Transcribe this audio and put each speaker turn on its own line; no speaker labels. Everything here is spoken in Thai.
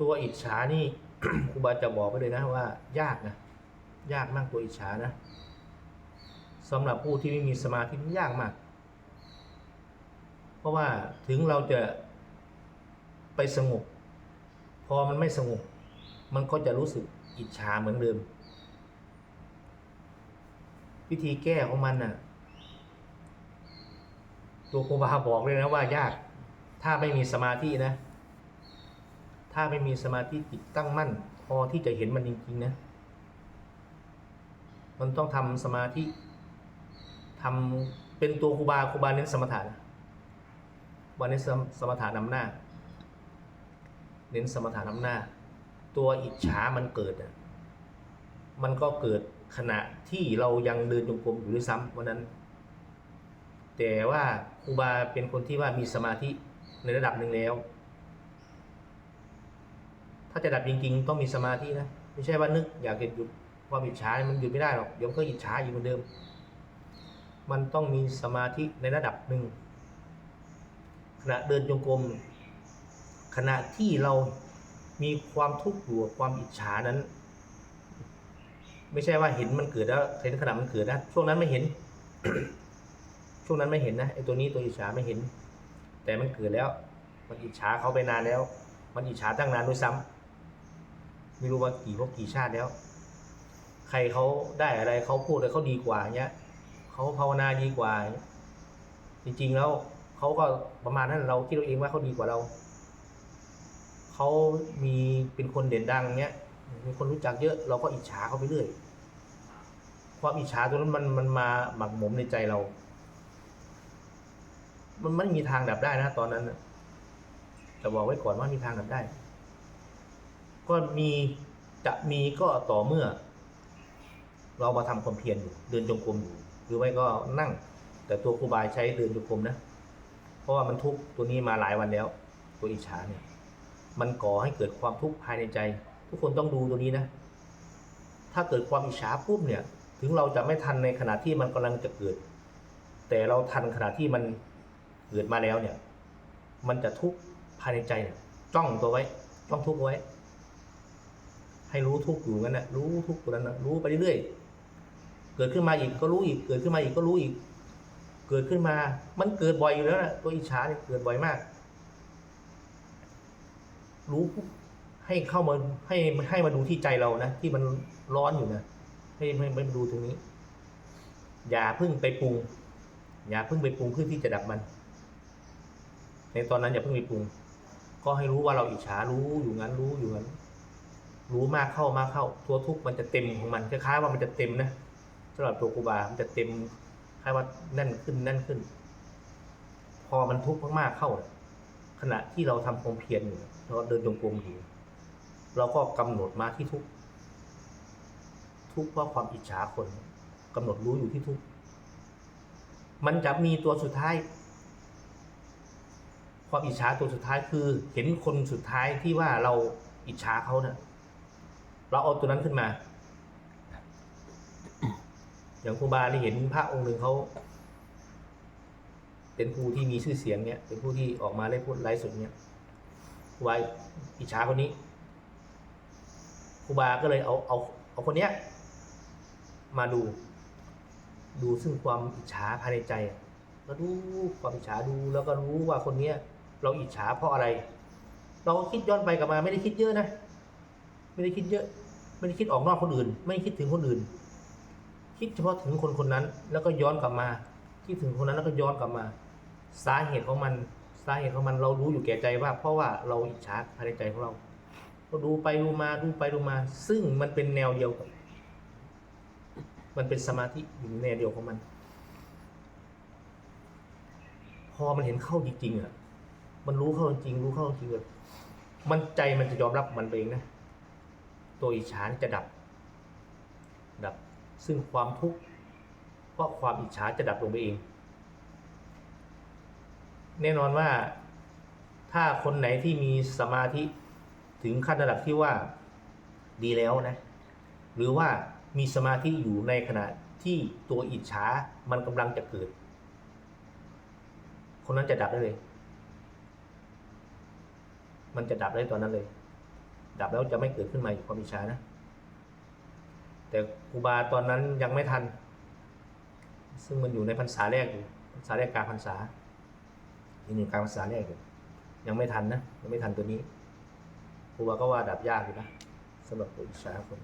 ตัวอิจฉานี่ ครูบาจะบอกไปเลยนะว่า ยากนะยากมากตัวอิจฉานะสำหรับผู้ที่ไม่มีสมาธิยากมาก เพราะว่าถึงเราจะไปสงบ พอมันไม่สงบ มันก็จะรู้สึกอิจฉาเหมือนเดิม วิธีแก้ของมันน่ะ ตัวครูบาบอกเลยนะว่ายาก ถ้าไม่มีสมาธินะ ถ้าไม่มีสมาธิจิตตั้งมั่น พอที่จะเห็นมันจริงๆนะ มันต้องทำสมาธิทำเป็นตัวครูบาครูบาเน้นสมถะวันนี้นสมถะนำหน้า เน้นสมถะนำหน้า ตัวอิจฉามันเกิดอะมันก็เกิดขณะที่เรายังเดินจงกรมอยู่ด้วยซ้ำวันนั้น แต่ว่าครูบาเป็นคนที่ว่ามีสมาธิในระดับหนึ่งแล้ว ถ้าจะดับจริงๆ ต้องมีสมาธินะ ไม่ใช่ว่านึกอยากจะหยุดความอิจฉามันหยุดไม่ได้หรอกเดี๋ยวมันก็อิจฉาอยู่เหมือนเดิม มันต้องมีสมาธิในระดับหนึ่งขณะเดินจงกรมขณะที่เรามีความทุกข์อยู่ความอิจฉานั้น ไม่ใช่ว่าเห็นมันเกิดแล้วเห็นขณะมันเกิดนะช่วงนั้นไม่เห็น ช่วงนั้นไม่เห็นนะไอ้ตัวนี้ตัวอิจฉาไม่เห็น แต่มันเกิดแล้ว มันอิจฉาเขาไปนานแล้ว มันอิจฉาตั้งนานด้วยซ้ำ ไม่รู้ว่ากี่พวกกี่ชาติแล้ว ใครเขาได้อะไรเขาพูดอะไรเขาดีกว่าเนี้ยเขาภาวนาดีกว่า จริง ๆ แล้วเขาก็ประมาณนั้นเราคิดเราเองว่าเขาดีกว่าเราเขามีเป็นคนเด่นดังเนี้ยมีคนรู้จักเยอะเราก็อิจฉาเขาไปเรื่อยความอิจฉาตัวนั้นมันมันมาหมักหมมในใจเรา มันไม่มีทางดับได้นะตอนนั้นจะบอกไว้ก่อนว่ามีทางดับได้ ก็มีจะมีก็ต่อเมื่อ เรามาทำความเพียรอยู่เดินจงกรมอยู่หรือไม่ก็นั่ง แต่ตัวครูบาใช้เดินจงกรมนะ เพราะว่ามันทุกข์ตัวนี้มาหลายวันแล้ว ตัวอิจฉาเนี่ย มันก่อให้เกิดความทุกข์ภายในใจ ทุกคนต้องดูตัวนี้นะ ถ้าเกิดความอิจฉาปุ๊บเนี่ย ถึงเราจะไม่ทันในขณะที่มันกำลังจะเกิด แต่เราทันขณะที่มันเกิดมาแล้วเนี่ย มันจะทุกข์ภายในใจเนี่ยจ้องตัวไว้จ้องทุกข์ไว้ ให้รู้ทุกอยู่งั้นนะรู้ทุกข์ตัวนั้นนะรู้ไปเรื่อยๆเกิดขึ้นมาอีกก็รู้อีก เกิดขึ้นมาอีกก็รู้อีก เกิดขึ้นมา มันเกิดบ่อยอยู่แล้วนะตัวอิจฉาเนี่ยเกิดบ่อยมาก รู้ให้เข้ามาให้ให้มาดูที่ใจเรานะที่มันร้อนอยู่นะให้ให้ให้มาดูตรงนี้ อย่าเพิ่งไปปรุง อย่าเพิ่งไปปรุงเพื่อที่จะดับมัน ในตอนนั้นอย่าเพิ่งไปปรุง ก็ให้รู้ว่าเราอิจฉารู้อยู่งั้นรู้อยู่งั้น รู้มากเข้ามากเข้า ตัวทุกข์มันจะเต็มของมันคล้ายๆว่ามันจะเต็มนะสำหรับตัวครูบา มันจะเต็มคล้ายว่าแน่นขึ้นแน่นขึ้น พอมันทุกข์มากๆเข้า ขณะที่เราทำความเพียรอยู่เราเดินจงกรมอยู่เราก็กำหนดมาที่ทุกข์ทุกข์เพราะความอิจฉาคนกำหนดรู้อยู่ที่ทุกข์มันจะมีตัวสุดท้าย ความอิจฉาตัวสุดท้ายคือ เห็นคนสุดท้ายที่ว่าเราอิจฉาเขาเนี่ย เราเอาตัวนั้นขึ้นมา อย่างครูบาที่เห็นพระองค์หนึ่งเขาเป็นผู้ที่มีชื่อเสียงเนี่ย เป็นผู้ที่ออกมาเล่นพูดไลฟ์สดเนี่ยครูบาอิจฉาคนนี้ครูบาก็เลยเอาเอาเอาคนเนี้ย มาดู ดูซึ่งความอิจฉาภายในใจแล้วดูความอิจฉาดูแล้วก็รู้ว่าคนเนี้ย เราอิจฉาเพราะอะไร เราก็คิดย้อนไปกลับมาไม่ได้คิดเยอะนะ ไม่ได้คิดเยอะ ไม่ได้คิดออกนอกคนอื่น ไม่คิดถึงคนอื่น คิดเฉพาะถึงคนคนนั้น แล้วก็ย้อนกลับมาคิดถึงคนนั้นแล้วก็ย้อนกลับมา สาเหตุของมันสาเหตุของมันเรารู้อยู่แก่ใจว่า เพราะว่าเราอิจฉาภายในใจของเราก็ดูไปดูมาดูไปดูมา ซึ่งมันเป็นแนวเดียวกับมันเป็นสมาธิอยู่ในแนวเดียวของมัน พอมันเห็นเข้าจริงๆอะ มันรู้เข้าจริง รู้เข้าจริงแบบมันใจมันจะยอมรับมันเองนะ ตัวอิจฉาจะดับ ดับซึ่งความทุกข์เพราะความอิจฉาจะดับลงไปเอง แน่นอนว่าถ้าคนไหนที่มีสมาธิถึงขั้นระดับที่ว่าดีแล้วนะ หรือว่ามีสมาธิอยู่ในขณะที่ตัวอิจฉามันกำลังจะเกิด คนนั้นจะดับได้เลย มันจะดับได้ตอนนั้นเลย ดับแล้วจะไม่เกิดขึ้นมาอีกความอิจฉานะ แต่ครูบาตอนนั้นยังไม่ทัน ซึ่งมันอยู่ในพรรษาแรกอยู่พรรษาแรกกลางพรรษาอีกหนึ่งกลางพรรษาแรกอยู่ยังไม่ทันนะยังไม่ทันตัวนี้ครูบาก็ว่าดับยากอยู่นะสำหรับตัวอิจฉาคน